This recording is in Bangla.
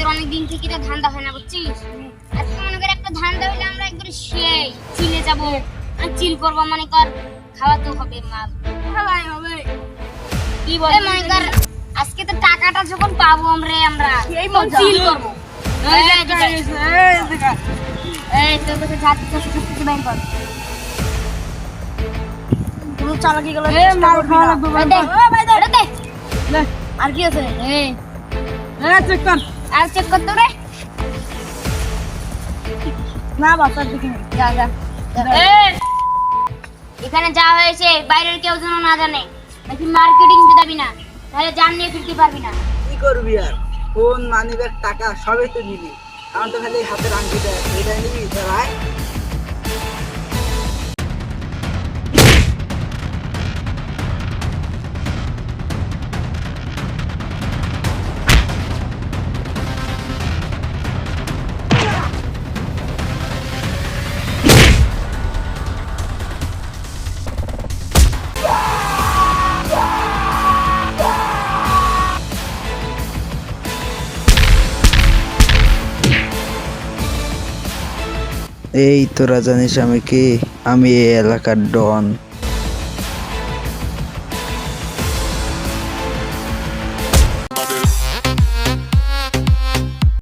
আমাদের অনেক দিন থেকে তো ধান্দা হয় না বুঝছিস? আজকে মনে কর একটা ধান্দা হইলে আমরা একবারে সেই চিলে যাব। আর চিল করব মনে কর খাওয়া তো হবে মাল। ভাই হবে। কি বল? মনে কর আজকে তো টাকাটা যখন পাবো আমরা আমরা এই মজা। চিল করব। এই, তোর কাছে কিছু বাইর কর। চালাকি গেলে মাল খাওয়া। লাগবে, ভাই দে। এটা আর কি আছে? এই চেক কর। আর চেক করতে রে। না বাসার দিকে যা যা। এখানে যা হয়েছে বাইরের কেউ যেন না জানে। নাকি মার্কেটিং যাবি না তাহলে জান নিয়ে ফিরতে পারবি না। কি করবি আর? কোন মানিব্যাগ টাকা সবে তো নিবি। আমার তো খালি হাতের আংটিটা এটা নিবি। এই তোরা জানিস আমি কি? আমি এই এলাকার ডন।